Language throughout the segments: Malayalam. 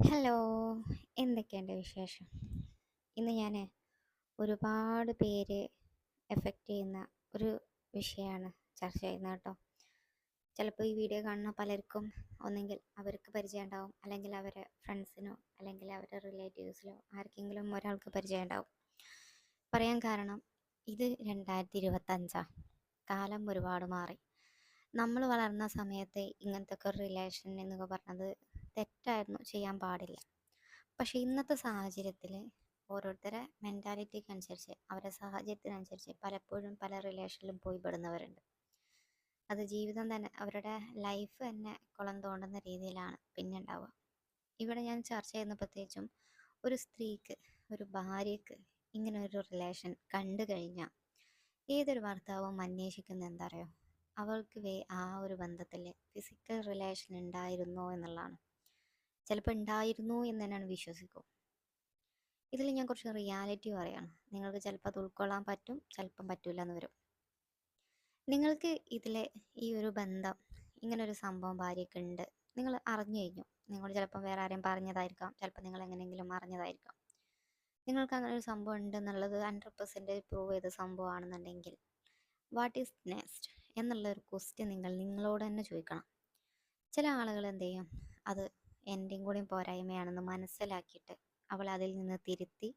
ഹലോ എന്തൊക്കെയുണ്ട് വിശേഷം? ഇന്ന് ഞാൻ ഒരുപാട് പേര് എഫക്റ്റ് ചെയ്യുന്ന ഒരു വിഷയമാണ് ചർച്ച ചെയ്യുന്നത് കേട്ടോ. ചിലപ്പോൾ ഈ വീഡിയോ കാണുന്ന പലർക്കും ഒന്നെങ്കിൽ അവർക്ക് പരിചയം ഉണ്ടാവും അല്ലെങ്കിൽ അവരെ ഫ്രണ്ട്സിനോ അല്ലെങ്കിൽ അവരുടെ റിലേറ്റീവ്സിലോ ആർക്കെങ്കിലും ഒരാൾക്ക് പരിചയം ഉണ്ടാവും. പറയാൻ കാരണം ഇത് രണ്ടായിരത്തി ഇരുപത്തഞ്ചാണ് കാലം ഒരുപാട് മാറി. നമ്മൾ വളർന്ന സമയത്ത് ഇങ്ങനത്തെ ഒക്കെ റിലേഷൻ എന്നൊക്കെ പറഞ്ഞത് തെറ്റായിരുന്നു ചെയ്യാൻ പാടില്ല. പക്ഷേ ഇന്നത്തെ സാഹചര്യത്തിൽ ഓരോരുത്തരെ മെന്റാലിറ്റിക്ക് അനുസരിച്ച് അവരുടെ സാഹചര്യത്തിനനുസരിച്ച് പലപ്പോഴും പല റിലേഷനിലും പോയി പെടുന്നവരുണ്ട് അത് ജീവിതം തന്നെ അവരുടെ ലൈഫ് തന്നെ കുളം തോണ്ടുന്ന രീതിയിലാണ് പിന്നെ ഉണ്ടാവുക ഇവിടെ ഞാൻ ചർച്ച ചെയ്യുന്ന പ്രത്യേകിച്ചും ഒരു സ്ത്രീക്ക് ഒരു ഭാര്യക്ക് ഇങ്ങനെ ഒരു റിലേഷൻ കണ്ടു കഴിഞ്ഞാൽ ഏതൊരു ഭർത്താവും അന്വേഷിക്കുന്ന എന്താ അറിയോ? അവൾക്ക് വേ ആ ഒരു ബന്ധത്തിൽ ഫിസിക്കൽ റിലേഷൻ ഉണ്ടായിരുന്നോ എന്നുള്ളതാണ്. ചിലപ്പോൾ ഉണ്ടായിരുന്നു എന്ന് തന്നെയാണ് വിശ്വസിക്കും ഇതിൽ ഞാൻ കുറച്ച് റിയാലിറ്റി പറയാണ്. നിങ്ങൾക്ക് ചിലപ്പോൾ അത് ഉൾക്കൊള്ളാൻ പറ്റും ചിലപ്പം പറ്റില്ല എന്ന് വരും. നിങ്ങൾക്ക് ഇതിലെ ഈ ഒരു ബന്ധം ഇങ്ങനെ ഒരു സംഭവം ഭാര്യയ്ക്ക് ഉണ്ട് നിങ്ങൾ അറിഞ്ഞു കഴിഞ്ഞു. നിങ്ങൾ ചിലപ്പം വേറെ ആരെയും പറഞ്ഞതായിരിക്കാം ചിലപ്പോൾ നിങ്ങൾ എങ്ങനെയെങ്കിലും അറിഞ്ഞതായിരിക്കാം. നിങ്ങൾക്ക് അങ്ങനെ ഒരു സംഭവം ഉണ്ടെന്നുള്ളത് ഹൺഡ്രഡ് പെർസെന്റേജ് പ്രൂവ് ചെയ്ത സംഭവമാണെന്നുണ്ടെങ്കിൽ വാട്ട് ഈസ് നെക്സ്റ്റ് എന്നുള്ള ഒരു ക്വസ്റ്റ്യൻ നിങ്ങൾ നിങ്ങളോട് തന്നെ ചോദിക്കണം. ചില ആളുകൾ എന്ത് ചെയ്യും? അത് എന്റെയും കൂടി പോരായ്മയാണെന്ന് മനസ്സിലാക്കിയിട്ട് അവൾ അതിൽ നിന്ന് തിരുത്തി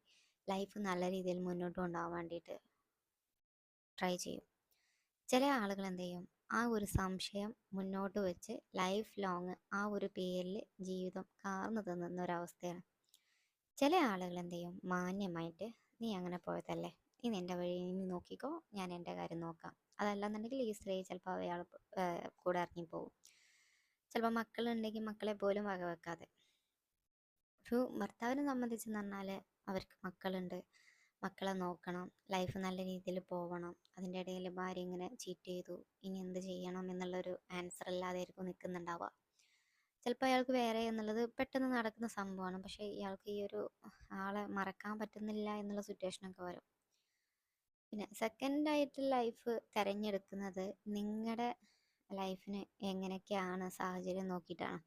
ലൈഫ് നല്ല രീതിയിൽ മുന്നോട്ട് കൊണ്ടുപോകാൻ വേണ്ടിയിട്ട് ട്രൈ ചെയ്യും. ചില ആളുകൾ എന്ത് ചെയ്യും? ആ ഒരു സംശയം മുന്നോട്ട് വെച്ച് ലൈഫ് ലോങ് ആ ഒരു പേരിൽ ജീവിതം കാർന്നു തിന്നുന്ന ഒരവസ്ഥയാണ് ചില ആളുകൾ എന്ത് ചെയ്യും? മാന്യമായിട്ട് നീ അങ്ങനെ പോയതല്ലേ? നീ എന്റെ വഴി നീ നോക്കിക്കോ ഞാൻ എന്റെ കാര്യം നോക്കാം. അതല്ലാന്നുണ്ടെങ്കിൽ ഈ സ്ത്രീ ചിലപ്പോൾ അയാൾ കൂടെ ഇറങ്ങിപ്പോവും ചിലപ്പോൾ മക്കളുണ്ടെങ്കിൽ മക്കളെ പോലും വകവെക്കാതെ. ഒരു ഭർത്താവിനെ സംബന്ധിച്ചെന്ന് പറഞ്ഞാൽ അവർക്ക് മക്കളുണ്ട്. മക്കളെ നോക്കണം. ലൈഫ് നല്ല രീതിയിൽ പോകണം അതിന്റെ ഇടയിൽ ഭാര്യ ഇങ്ങനെ ചീറ്റ് ചെയ്തു. ഇനി എന്ത് ചെയ്യണം എന്നുള്ളൊരു ആൻസർ അല്ലാതെയായിരിക്കും നിൽക്കുന്നുണ്ടാവുക ചിലപ്പോൾ അയാൾക്ക് വേറെ എന്നുള്ളത് പെട്ടെന്ന് നടക്കുന്ന സംഭവമാണ്. പക്ഷേ ഇയാൾക്ക് ഈ ഒരു ആളെ മറക്കാൻ പറ്റുന്നില്ല എന്നുള്ള സിറ്റുവേഷനൊക്കെ വരും. പിന്നെ സെക്കൻഡായിട്ട് ലൈഫ് തിരഞ്ഞെടുക്കുന്നത് നിങ്ങളുടെ ലൈഫിന് എങ്ങനെയൊക്കെയാണ് സാഹചര്യം നോക്കിയിട്ടാണ്.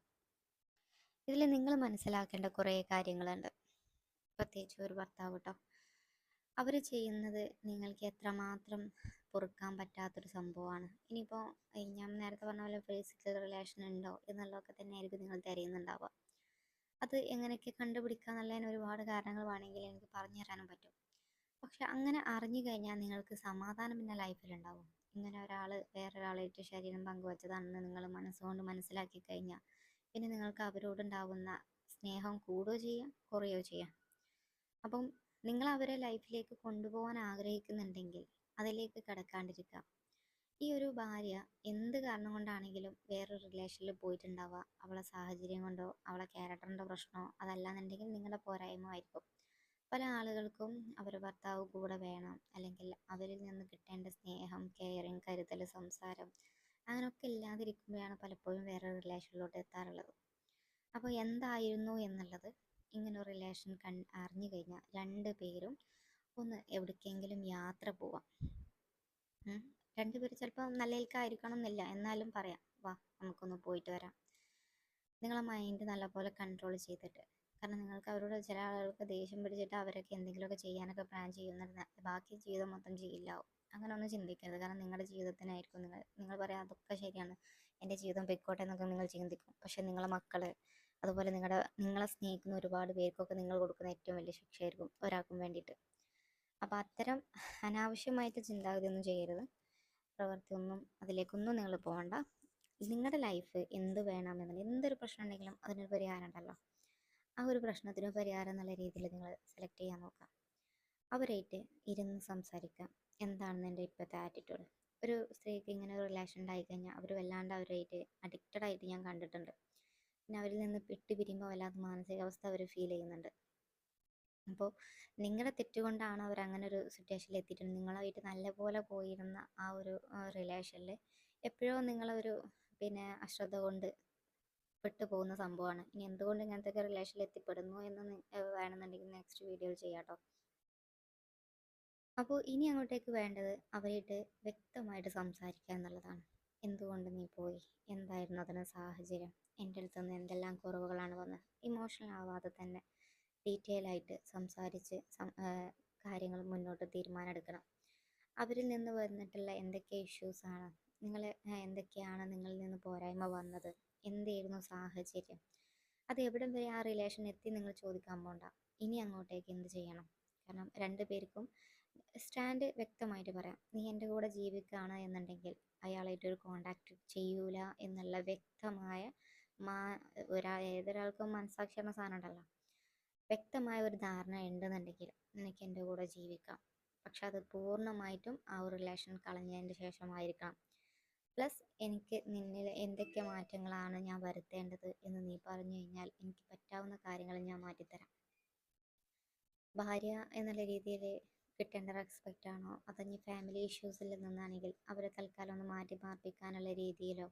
ഇതിൽ നിങ്ങൾ മനസ്സിലാക്കേണ്ട കുറേ കാര്യങ്ങളുണ്ട്. പ്രത്യേകിച്ച് ഒരു ഭർത്താവ് കേട്ടോ അവർ ചെയ്യുന്നത് നിങ്ങൾക്ക് എത്രമാത്രം പൊറുക്കാൻ പറ്റാത്തൊരു സംഭവമാണ്. ഇനിയിപ്പോൾ ഞാൻ നേരത്തെ പറഞ്ഞ പോലെ ഫിസിക്കൽ റിലേഷൻ ഉണ്ടോ എന്നുള്ളതൊക്കെ തന്നെ ആയിരിക്കും നിങ്ങൾ തിരയുന്നുണ്ടാവുക. അത് എങ്ങനെയൊക്കെ കണ്ടുപിടിക്കുക എന്നുള്ളതിന് ഒരുപാട് കാരണങ്ങൾ വേണമെങ്കിൽ എനിക്ക് പറഞ്ഞു തരാനും പറ്റും. പക്ഷെ അങ്ങനെ അറിഞ്ഞു കഴിഞ്ഞാൽ നിങ്ങൾക്ക് സമാധാനം പിന്നെ ലൈഫിലുണ്ടാവും. ഇങ്ങനെ ഒരാൾ വേറൊരാളായിട്ട് ശരീരം പങ്കുവച്ചതാണെന്ന് നിങ്ങൾ മനസ്സുകൊണ്ട് മനസ്സിലാക്കി കഴിഞ്ഞാൽ പിന്നെ നിങ്ങൾക്ക് അവരോടുണ്ടാവുന്ന സ്നേഹം കൂടുകയോ ചെയ്യാം കുറയുകയോ ചെയ്യാം. അപ്പം നിങ്ങൾ അവരെ ലൈഫിലേക്ക് കൊണ്ടുപോകാൻ ആഗ്രഹിക്കുന്നുണ്ടെങ്കിൽ അതിലേക്ക് കിടക്കാണ്ടിരിക്കുക. ഈ ഒരു ഭാര്യ എന്ത് കാരണം കൊണ്ടാണെങ്കിലും വേറൊരു റിലേഷനിൽ പോയിട്ടുണ്ടാവുക. അവളെ സാഹചര്യം കൊണ്ടോ അവളെ ക്യാരക്ടറിന്റെ പ്രശ്നമോ അതല്ലാന്നുണ്ടെങ്കിൽ നിങ്ങളുടെ പോരായ്മ ആയിരിക്കും. പല ആളുകൾക്കും അവരുടെ ഭർത്താവ് കൂടെ വേണം. അല്ലെങ്കിൽ അവരിൽ നിന്ന് കിട്ടേണ്ട സ്നേഹം കെയറിങ് കരുതൽ സംസാരം അങ്ങനെയൊക്കെ ഇല്ലാതിരിക്കുമ്പോഴാണ് പലപ്പോഴും വേറെ റിലേഷനിലോട്ട് എത്താറുള്ളത്. അപ്പോൾ എന്തായിരുന്നു എന്നുള്ളത് ഇങ്ങനെ ഒരു റിലേഷൻ കൺ അറിഞ്ഞു കഴിഞ്ഞാൽ രണ്ട് പേരും ഒന്ന് എവിടേക്കെങ്കിലും യാത്ര പോവാം. രണ്ടുപേരും ചിലപ്പോൾ നല്ലതിലേക്കായിരിക്കണം എന്നില്ല. എന്നാലും പറയാം. വാ നമുക്കൊന്ന് പോയിട്ട് വരാം. നിങ്ങളെ മൈൻഡ് നല്ലപോലെ കൺട്രോൾ ചെയ്തിട്ട്. കാരണം നിങ്ങൾക്ക് അവരോട് ചില ആളുകൾക്ക് ദേഷ്യം പിടിച്ചിട്ട് അവരൊക്കെ എന്തെങ്കിലുമൊക്കെ ചെയ്യാനൊക്കെ പ്ലാൻ ചെയ്യുന്നത് ബാക്കി ജീവിതം മൊത്തം ചെയ്യില്ലാവും അങ്ങനെ ഒന്നും ചിന്തിക്കരുത്. കാരണം നിങ്ങളുടെ ജീവിതത്തിനായിരിക്കും നിങ്ങൾ നിങ്ങൾ പറയാം അതൊക്കെ ശരിയാണ്. എന്റെ ജീവിതം പൊയ്ക്കോട്ടെ എന്നൊക്കെ നിങ്ങൾ ചിന്തിക്കും. പക്ഷെ നിങ്ങളെ മക്കൾ അതുപോലെ നിങ്ങളുടെ നിങ്ങളെ സ്നേഹിക്കുന്ന ഒരുപാട് പേർക്കൊക്കെ നിങ്ങൾ കൊടുക്കുന്ന ഏറ്റവും വലിയ ശിക്ഷയായിരിക്കും ഒരാൾക്കും വേണ്ടിയിട്ട്. അപ്പോൾ അത്തരം അനാവശ്യമായിട്ട് ചിന്താഗതി ഒന്നും ചെയ്യരുത്. പ്രവൃത്തിയൊന്നും അതിലേക്കൊന്നും നിങ്ങൾ പോകണ്ട നിങ്ങളുടെ ലൈഫ് എന്ത് വേണമെന്നുള്ള എന്തൊരു പ്രശ്നം ഉണ്ടെങ്കിലും അതിനൊരു പരിഹാരം ഉണ്ടല്ലോ. ആ ഒരു പ്രശ്നത്തിന് പരിഹാരം എന്നുള്ള രീതിയിൽ നിങ്ങൾ സെലക്ട് ചെയ്യാൻ നോക്കാം അവരായിട്ട് ഇരുന്ന് സംസാരിക്കാം എന്താണെന്ന് എന്റെ ഇപ്പോഴത്തെ ആറ്റിറ്റ്യൂഡ് ഒരു സ്ത്രീക്ക് ഇങ്ങനെ ഒരു റിലേഷൻ ഉണ്ടായി കഴിഞ്ഞാൽ അവർ വല്ലാണ്ട് അവരായിട്ട് അഡിക്റ്റഡ് ആയിട്ട് ഞാൻ കണ്ടിട്ടുണ്ട്. പിന്നെ അവരിൽ നിന്ന് പിരിയുമ്പോൾ വല്ലാത്ത മാനസികാവസ്ഥ അവർ ഫീൽ ചെയ്യുന്നുണ്ട്. അപ്പോൾ നിങ്ങളുടെ തെറ്റുകൊണ്ടാണ് അവർ അങ്ങനെ ഒരു സിറ്റുവേഷനിൽ എത്തിയിട്ടുണ്ട് നിങ്ങളായിട്ട് നല്ലപോലെ പോയിരുന്ന ആ ഒരു റിലേഷനിൽ എപ്പോഴോ നിങ്ങളൊരു പിന്നെ അശ്രദ്ധ കൊണ്ട് പെട്ടു പോകുന്ന സംഭവമാണ്. ഇനി എന്തുകൊണ്ട് ഇങ്ങനത്തെ റിലേഷനിൽ എത്തിപ്പെടുന്നു എന്ന് വേണമെന്നുണ്ടെങ്കിൽ നെക്സ്റ്റ് വീഡിയോയിൽ ചെയ്യാം കേട്ടോ അപ്പോൾ ഇനി അങ്ങോട്ടേക്ക് വേണ്ടത് അവരായിട്ട് വ്യക്തമായിട്ട് സംസാരിക്കുക എന്നുള്ളതാണ്. എന്തുകൊണ്ട് നീ പോയി? എന്തായിരുന്നു അതിന് സാഹചര്യം? എന്റെ അടുത്ത് നിന്ന് എന്തെല്ലാം കുറവുകളാണ് വന്നത്? ഇമോഷണൽ ആവാതെ തന്നെ ഡീറ്റെയിൽ ആയിട്ട് സംസാരിച്ച് കാര്യങ്ങൾ മുന്നോട്ട് തീരുമാനം എടുക്കണം അവരിൽ നിന്ന് വന്നിട്ടുള്ള എന്തൊക്കെ ഇഷ്യൂസാണ് നിങ്ങൾ എന്തൊക്കെയാണ് നിങ്ങളിൽ നിന്ന് പോരായ്മ വന്നത്? എന്തായിരുന്നു സാഹചര്യം? അത് എവിടം വരെ ആ റിലേഷൻ എത്തി നിങ്ങൾ ചോദിക്കാൻ പോണ്ട. ഇനി അങ്ങോട്ടേക്ക് എന്ത് ചെയ്യണം? കാരണം രണ്ടു പേർക്കും സ്റ്റാൻഡ് വ്യക്തമായിട്ട് പറയാം. നീ എന്റെ കൂടെ ജീവിക്കുകയാണ് എന്നുണ്ടെങ്കിൽ അയാളായിട്ട് ഒരു കോണ്ടാക്ട് ചെയ്യൂല എന്നുള്ള വ്യക്തമായ മാ ഒരാ ഏതൊരാൾക്കും മനസ്സാക്ഷി സാധനം ഉണ്ടല്ലോ. വ്യക്തമായ ഒരു ധാരണ ഉണ്ടെന്നുണ്ടെങ്കിൽ നിനക്ക് എന്റെ കൂടെ ജീവിക്കാം. പക്ഷെ അത് പൂർണമായിട്ടും ആ ഒരു റിലേഷൻ കളഞ്ഞതിന് ശേഷമായിരിക്കണം. പ്ലസ് എനിക്ക് നിന്നിൽ എന്തൊക്കെ മാറ്റങ്ങളാണ് ഞാൻ വരുത്തേണ്ടത് എന്ന് നീ പറഞ്ഞു കഴിഞ്ഞാൽ എനിക്ക് പറ്റാവുന്ന കാര്യങ്ങൾ ഞാൻ മാറ്റിത്തരാം. ഭാര്യ എന്നുള്ള രീതിയിൽ കിട്ടേണ്ട റെസ്പെക്റ്റ് ആണോ? അതോ ഇനി ഫാമിലി ഇഷ്യൂസിൽ നിന്നാണെങ്കിൽ അവരെ തൽക്കാലം ഒന്ന് മാറ്റി പാർപ്പിക്കാനുള്ള രീതിയിലോ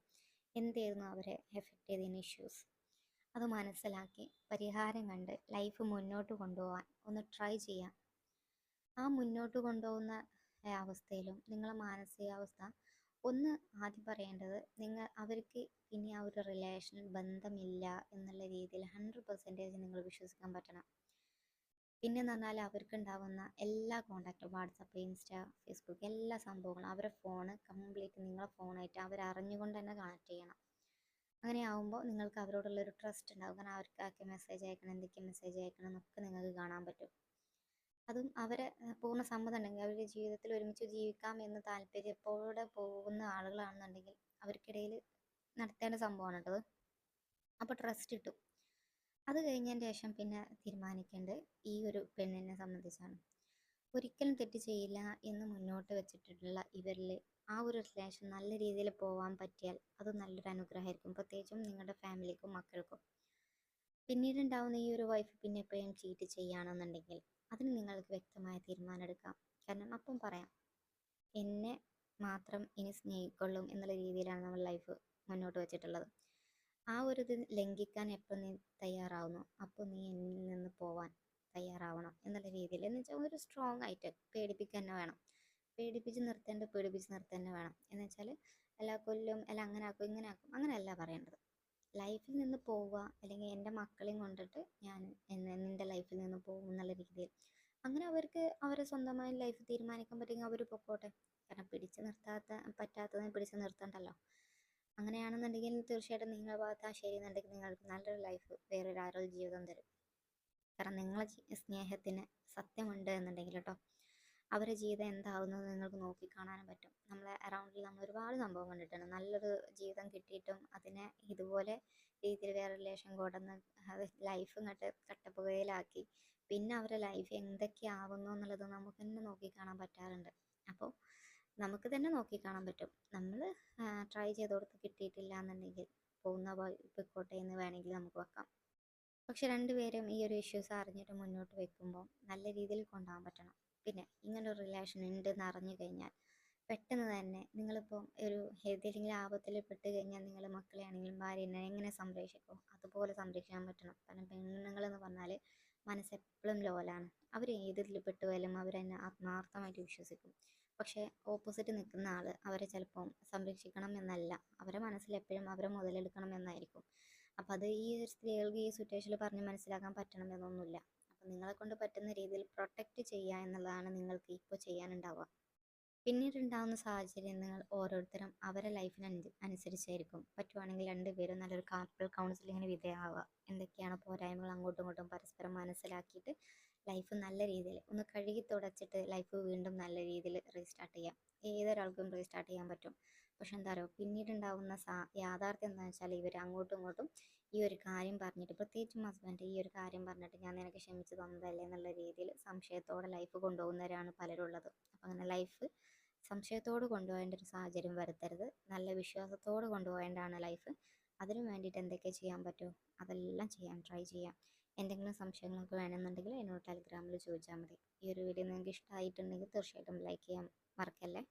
എന്തായിരുന്നു അവരെ എഫക്റ്റ് ചെയ്തതിന് ഇഷ്യൂസ് അത് മനസ്സിലാക്കി പരിഹാരം കണ്ട് ലൈഫ് മുന്നോട്ട് കൊണ്ടുപോകാൻ ഒന്ന് ട്രൈ ചെയ്യാം. ആ മുന്നോട്ട് കൊണ്ടുപോകുന്ന അവസ്ഥയിലും നിങ്ങളെ മാനസികാവസ്ഥ ഒന്ന് ആദ്യം പറയേണ്ടത് നിങ്ങൾ അവർക്ക് ഇനി ആ ഒരു റിലേഷൻ ബന്ധമില്ല എന്നുള്ള രീതിയിൽ ഹൺഡ്രഡ് പെർസെന്റേജ് നിങ്ങൾ വിശ്വസിക്കാൻ പറ്റണം. പിന്നെ എന്ന് പറഞ്ഞാൽ അവർക്ക് ഉണ്ടാവുന്ന എല്ലാ കോണ്ടാക്റ്റും വാട്സപ്പ് ഇൻസ്റ്റ ഫേസ്ബുക്ക് എല്ലാ സംഭവങ്ങളും അവരെ ഫോണ് കംപ്ലീറ്റ് നിങ്ങളെ ഫോണായിട്ട് അവർ അറിഞ്ഞുകൊണ്ട് തന്നെ കണക്ട് ചെയ്യണം. അങ്ങനെ ആവുമ്പോൾ നിങ്ങൾക്ക് അവരോടുള്ള ഒരു ട്രസ്റ്റ് ഉണ്ടാവും. കാരണം അവർക്ക് മെസ്സേജ് അയക്കണം എന്തൊക്കെ മെസ്സേജ് അയക്കണം എന്നൊക്കെ നിങ്ങൾക്ക് കാണാൻ പറ്റും. അതും അവരെ പൂർണ സമ്മതം ഉണ്ടെങ്കിൽ അവരുടെ ജീവിതത്തിൽ ഒരുമിച്ച് ജീവിക്കാം എന്ന് താല്പര്യത്തോടെ പോകുന്ന ആളുകളാണെന്നുണ്ടെങ്കിൽ അവർക്കിടയിൽ നടത്തേണ്ട സംഭവമാണ് കേട്ടത് അപ്പോൾ ട്രസ്റ്റ് കിട്ടും. അത് കഴിഞ്ഞതിന് ശേഷം പിന്നെ തീരുമാനിക്കേണ്ടത് ഈ ഒരു പെണ്ണിനെ സംബന്ധിച്ചാണ്. ഒരിക്കലും തെറ്റ് ചെയ്യില്ല എന്ന് മുന്നോട്ട് വെച്ചിട്ടുള്ള ഇവരിൽ ആ ഒരു റിലേഷൻ നല്ല രീതിയിൽ പോകാൻ പറ്റിയാൽ അത് നല്ലൊരു അനുഗ്രഹമായിരിക്കും. പ്രത്യേകിച്ചും നിങ്ങളുടെ ഫാമിലിക്കും മക്കൾക്കും. പിന്നീട് ഉണ്ടാവുന്ന ഈ ഒരു വൈഫ് പിന്നെ എപ്പോഴും ചീറ്റ് ചെയ്യുകയാണെന്നുണ്ടെങ്കിൽ അതിന് നിങ്ങൾക്ക് വ്യക്തമായ തീരുമാനം എടുക്കാം കാരണം അപ്പം പറയാം. എന്നെ മാത്രം ഇനി സ്നേഹിക്കൊള്ളും എന്നുള്ള രീതിയിലാണ് നമ്മൾ ലൈഫ് മുന്നോട്ട് വെച്ചിട്ടുള്ളത്. ആ ഒരു ഇത് ലംഘിക്കാൻ എപ്പോൾ നീ തയ്യാറാവുന്നു? അപ്പോൾ നീ എന്നിൽ നിന്ന് പോവാൻ തയ്യാറാവണം എന്നുള്ള രീതിയിൽ. എന്ന് വെച്ചാൽ ഒരു സ്ട്രോങ് ആയിട്ട് പേടിപ്പിക്കുക തന്നെ വേണം. പേടിപ്പിച്ച് നിർത്തേണ്ട പേടിപ്പിച്ച് നിർത്തേണ്ട വേണം. എന്ന് വെച്ചാൽ എല്ലാ കൊല്ലും അല്ല അങ്ങനെ ആക്കും ഇങ്ങനെ ആക്കും അങ്ങനെയല്ല പറയേണ്ടത്. ലൈഫിൽ നിന്ന് പോവുക അല്ലെങ്കിൽ എന്റെ മക്കളെയും കൊണ്ടിട്ട് ഞാൻ നിന്റെ ലൈഫിൽ നിന്ന് അങ്ങനെ അവർക്ക് അവരെ സ്വന്തമായ ലൈഫ് തീരുമാനിക്കാൻ പറ്റുമെങ്കിൽ അവർ പൊക്കോട്ടെ. കാരണം പിടിച്ചു നിർത്താത്ത പറ്റാത്തതിനെ പിടിച്ചു നിർത്തണ്ടല്ലോ. അങ്ങനെയാണെന്നുണ്ടെങ്കിൽ തീർച്ചയായിട്ടും നിങ്ങളുടെ ഭാഗത്ത് ആ ശരി എന്നുണ്ടെങ്കിൽ നിങ്ങൾക്ക് നല്ലൊരു ലൈഫ് വേറൊരു ആരോഗ്യ ജീവിതം തരും. കാരണം നിങ്ങളെ സ്നേഹത്തിന് സത്യമുണ്ട് എന്നുണ്ടെങ്കിൽ കേട്ടോ അവരുടെ ജീവിതം എന്താവുന്നത് നിങ്ങൾക്ക് നോക്കി കാണാനും പറ്റും. നമ്മളെ അറൗണ്ടിൽ നമ്മൾ ഒരുപാട് സംഭവം കണ്ടിട്ടുണ്ട്. നല്ലൊരു ജീവിതം കിട്ടിയിട്ടും അതിനെ ഇതുപോലെ രീതിയിൽ വേറെ റിലേഷൻ കൊണ്ടുവന്ന് അത് ലൈഫ് ഇങ്ങോട്ട് കട്ടപ്പുകയിലാക്കി പിന്നെ അവരുടെ ലൈഫ് എന്തൊക്കെയാവുന്നു എന്നുള്ളത് നമുക്ക് തന്നെ നോക്കി കാണാൻ പറ്റാറുണ്ട്. അപ്പോൾ നമുക്ക് തന്നെ നോക്കി കാണാൻ പറ്റും. നമ്മൾ ട്രൈ കൊടുത്ത് കിട്ടിയിട്ടില്ല എന്നുണ്ടെങ്കിൽ പോകുന്ന പോയിക്കോട്ടെ എന്ന് വേണമെങ്കിൽ നമുക്ക് വെക്കാം. പക്ഷെ രണ്ടുപേരും ഈ ഒരു ഇഷ്യൂസ് അറിഞ്ഞിട്ട് മുന്നോട്ട് വെക്കുമ്പോൾ നല്ല രീതിയിൽ കൊണ്ടുപോകാൻ പറ്റണം. പിന്നെ ഇങ്ങനെ ഒരു റിലേഷൻ ഉണ്ട് എന്ന് അറിഞ്ഞു കഴിഞ്ഞാൽ പെട്ടെന്ന് തന്നെ നിങ്ങളിപ്പോൾ ഒരു ഏതെങ്കിലും ആപത്തിൽ പെട്ട് കഴിഞ്ഞാൽ നിങ്ങൾ മക്കളെ ആണെങ്കിലും ഭാര്യനെ എങ്ങനെ സംരക്ഷിക്കും? അതുപോലെ സംരക്ഷിക്കാൻ പറ്റണം. കാരണം പെണ്ണുങ്ങൾ എന്ന് പറഞ്ഞാൽ മനസ്സെപ്പോഴും ലോലാണ്. അവർ ഏതിൽ പെട്ടുപോയാലും അവരെന്നെ ആത്മാർത്ഥമായിട്ട് വിശ്വസിക്കും. പക്ഷേ ഓപ്പോസിറ്റ് നിൽക്കുന്ന ആൾ അവരെ ചിലപ്പം സംരക്ഷിക്കണം എന്നല്ല അവരെ മനസ്സിൽ എപ്പോഴും അവരെ മുതലെടുക്കണം എന്നായിരിക്കും അപ്പോൾ അത് ഈ സ്ത്രീകൾക്ക് ഈ സിറ്റുവേഷനിൽ പറഞ്ഞ് മനസ്സിലാക്കാൻ പറ്റണമെന്നൊന്നുമില്ല. അപ്പോൾ നിങ്ങളെ കൊണ്ട് പറ്റുന്ന രീതിയിൽ പ്രൊട്ടക്റ്റ് ചെയ്യുക എന്നുള്ളതാണ് നിങ്ങൾക്ക് ഇപ്പോൾ ചെയ്യാനുണ്ടാവുക. പിന്നീട് ഉണ്ടാകുന്ന സാഹചര്യങ്ങൾ ഓരോരുത്തരും അവരെ ലൈഫിന് അനുസരിച്ചായിരിക്കും. പറ്റുവാണെങ്കിൽ രണ്ടുപേരും നല്ലൊരു കാപ്പിൾ കൗൺസിലിങ്ങിന് വിധേയമാവുക. എന്തൊക്കെയാണ് പോരായ്മകൾ അങ്ങോട്ടും ഇങ്ങോട്ടും പരസ്പരം മനസ്സിലാക്കിയിട്ട് ലൈഫ് നല്ല രീതിയിൽ ഒന്ന് കഴുകി തുടച്ചിട്ട് ലൈഫ് വീണ്ടും നല്ല രീതിയിൽ റീസ്റ്റാർട്ട് ചെയ്യാം. ഏതൊരാൾക്കും റീസ്റ്റാർട്ട് ചെയ്യാൻ പറ്റും. പക്ഷെ എന്താ പറയുക പിന്നീട് ഉണ്ടാകുന്ന സാ യാഥാർത്ഥ്യം എന്താണെന്ന് വെച്ചാൽ ഇവർ അങ്ങോട്ടും ഇങ്ങോട്ടും ഈ ഒരു കാര്യം പറഞ്ഞിട്ട് പ്രത്യേകിച്ചും ഹസ്ബൻഡ് ഈ ഒരു കാര്യം പറഞ്ഞിട്ട് ഞാൻ നിനക്ക് ക്ഷമിച്ചു തന്നതല്ലേ എന്നുള്ള രീതിയിൽ സംശയത്തോടെ ലൈഫ് കൊണ്ടുപോകുന്നവരാണ് പലരുള്ളത് അപ്പം അങ്ങനെ ലൈഫ് സംശയത്തോട് കൊണ്ടുപോകേണ്ട ഒരു സാഹചര്യം വരുത്തരുത്. നല്ല വിശ്വാസത്തോട് കൊണ്ടുപോകേണ്ടതാണ് ലൈഫ് അതിനു വേണ്ടിയിട്ട് എന്തൊക്കെ ചെയ്യാൻ പറ്റുമോ അതെല്ലാം ചെയ്യാൻ ട്രൈ ചെയ്യാം. എന്തെങ്കിലും സംശയങ്ങളൊക്കെ വേണമെന്നുണ്ടെങ്കിൽ എന്നോട് ടെലിഗ്രാമിൽ ചോദിച്ചാൽ മതി. ഈ ഒരു വീഡിയോ നിങ്ങൾക്ക് ഇഷ്ടമായിട്ടുണ്ടെങ്കിൽ തീർച്ചയായിട്ടും ലൈക്ക് ചെയ്യാൻ മറക്കല്ലേ?